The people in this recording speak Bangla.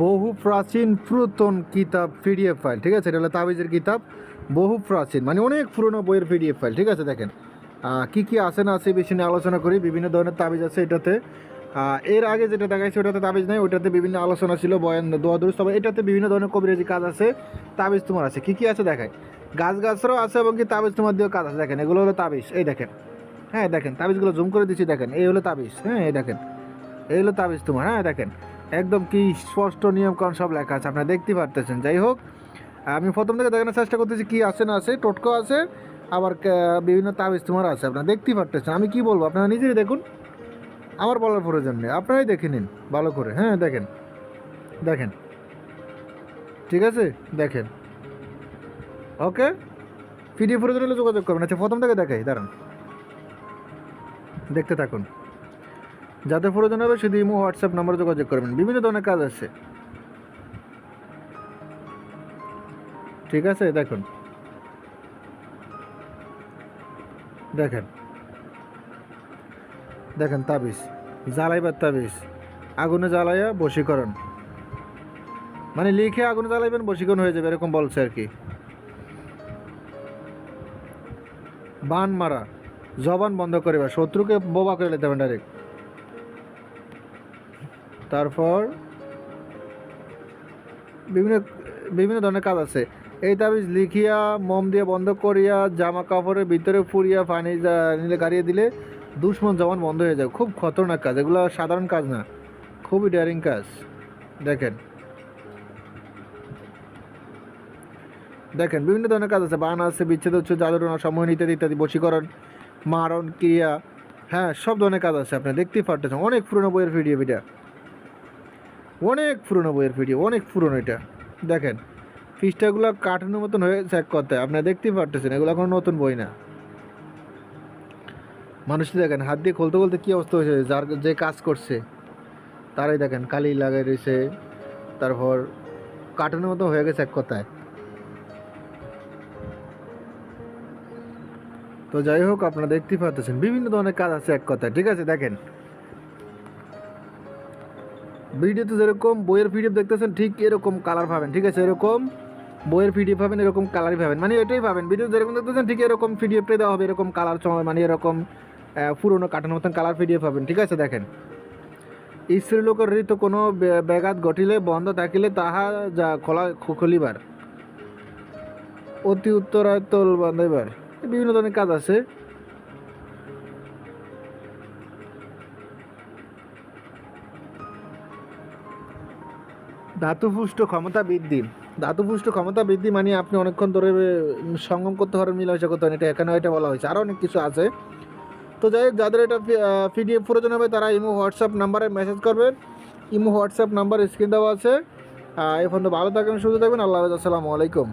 বহু প্রাচীন পুরাতন কিতাব পিডিএফ ফাইল, ঠিক আছে? এটা হলো তাবিজের কিতাব, বহু প্রাচীন মানে অনেক পুরনো বইয়ের পিডিএফ ফাইল, ঠিক আছে? দেখেন কি কি আছে না আছে বিষয় নিয়ে আলোচনা করি, বিভিন্ন ধরনের তাবিজ আছে এটাতে। এর আগে যেটা দেখাইছে ওটাতে তাবিজ নাই, ওটাতে বিভিন্ন আলোচনা ছিল, বয়ান, দোয়া, দুরুস, তবে এটাতে বিভিন্ন ধরনের কবিরাজি কাজ আছে, তাবিজ তোমার আছে। কি কি আছে দেখায় গাছ গাছরাও আছে এবং কি তাবিজ তোমার দিয়েও কাজ আছে। দেখেন, এগুলো হলো তাবিজ, এই দেখেন। হ্যাঁ দেখেন, তাবিজগুলো জুম করে দিচ্ছি, দেখেন, এই হলো তাবিজ হ্যাঁ এই দেখেন, এই হলো তাবিজ তোমার হ্যাঁ দেখেন। একদম কি স্পষ্ট নিয়মকানুন সব লেখা আছে, আপনারা দেখতে পারতেছেন। যাই হোক, আমি প্রথম থেকে দেখানোর চেষ্টা করতেছি কি আছে না আছে, টোটকা আছে, আবার বিভিন্ন তাবিজ তোমার আছে, আপনারা দেখতেই পারতেছেন। আমি কি বলব, আপনারা নিজেই দেখুন, আমার বলার প্রয়োজন নেই, আপনারাই দেখে নিন, ভালো করে। হ্যাঁ দেখেন দেখেন, ঠিক আছে, দেখেন, ওকে, পিডিএফ প্রয়োজন হলে যোগাযোগ করবেন। আচ্ছা প্রথম থেকে দেখাই, দাঁড়ান, দেখতে থাকুন। যাদের প্রয়োজন হবে শুধু ইমো, হোয়াটসঅ্যাপ নাম্বারে যোগাযোগ করবেন। বিভিন্ন ধরনের কাজ আছে। ঠিক আছে? দেখুন। দেখেন। দেখেন, তাবিজ। জ্বালাইবার তাবিজ। আগুনে জ্বালাইয়া বশীকরণ। মানে লিখে আগুনে জ্বালাইবেন, বশীকরণ হয়ে যাবে, এরকম বলছে আর কি। বান মারা। জবান বন্ধ করিবা। শত্রুকে বোবা করে নিতে হবে ডাইরেক্ট তারপর বিভিন্ন বিভিন্ন ধরনের কাজ আছে। এই তাবিজ লিখিয়া, মোম দিয়ে বন্ধ করিয়া, জামা কাপড়ের ভিতরে পুরিয়া পানি নিলে গাড়িয়ে দিলে দুশ্মন জমান বন্ধ হয়ে যায়। খুব খতরনাক কাজ। এগুলো সাধারণ কাজ না। খুবই ডেয়ারিং কাজ। দেখেন। দেখেন, বিভিন্ন ধরনের কাজ আছে। বান আছে, বিচ্ছেদ হচ্ছে জাদুরনা সময় ইত্যাদি ইত্যাদি, বশীকরণ, মারণ, ক্রিয়া। হ্যাঁ সব ধরনের কাজ আছে। আপনি দেখতেই পারতেছেন। অনেক পুরনো বইয়ের ভিডিও এটা। অনেক পুরনো বইয়ের ভিডিও, অনেক পুরনো এটা। দেখেন, পৃষ্ঠাগুলো কার্টুনের মতন হয়েছে এক কথায়। আপনি দেখতেই পারতেছেন, এগুলো কোনো নতুন বই না। মানুষটি দেখেন, হাত দিয়ে খুলতে খুলতে কী অবস্থা হয়েছে, যার যে কাজ করছে, তারাই দেখেন, কালি লাগাই রয়েছে, তারপর কার্টুনের মতো হয়ে গেছে এক কথায়। তো যাই হোক, আপনারা দেখতেই পাচ্ছেন বিভিন্ন ধরনের কাজ আছে এক কথায়, ঠিক আছে, দেখেন। ভিডিওতে যেরকম বইয়ের পিডিএফ দেখতেছেন, ঠিক এরকম কালার পাবেন, ঠিক আছে? এরকম বইয়ের পিডিএফ পাবেন, এরকম কালারই পাবেন। মানে এটাই পাবেন। ভিডিও যেরকম দেখতেছেন, ঠিক এরকম পিডিএফটাই দেওয়া হবে, এরকম কালার মানে এরকম পুরোনো কাটানোর মতন কালার পিডিএফ পাবেন, ঠিক আছে? দেখেন। স্ত্রী লোকের ঋতু কোনো ব্যাঘাত ঘটিলে, বন্ধ থাকিলে তাহা যা খোলা খুলিবার। অতি উত্তরায় তোল বিভিন্ন ধরনের কাজ আছে। ধাতুপুষ্ট ক্ষমতা বৃদ্ধি। ধাতুপুষ্ট ক্ষমতা বৃদ্ধি মানে আপনি অনেকক্ষণ ধরে সঙ্গম করতে পারেন মিলামেশা করতে পারেন এটা এখানে এটা বলা হয়েছে। আরও অনেক কিছু আছে। তো যাই হোক, যাদের এটা পিডিএফ প্রয়োজন হবে, তারা ইমো হোয়াটসঅ্যাপ নাম্বারে মেসেজ করবেন। ইমো হোয়াটসঅ্যাপ নাম্বার স্ক্রিন দেওয়া আছে। এখন ফোন ভালো থাকবেন, সুস্থ থাকবেন। আল্লাহ হাফেজ, আসসালামু আলাইকুম।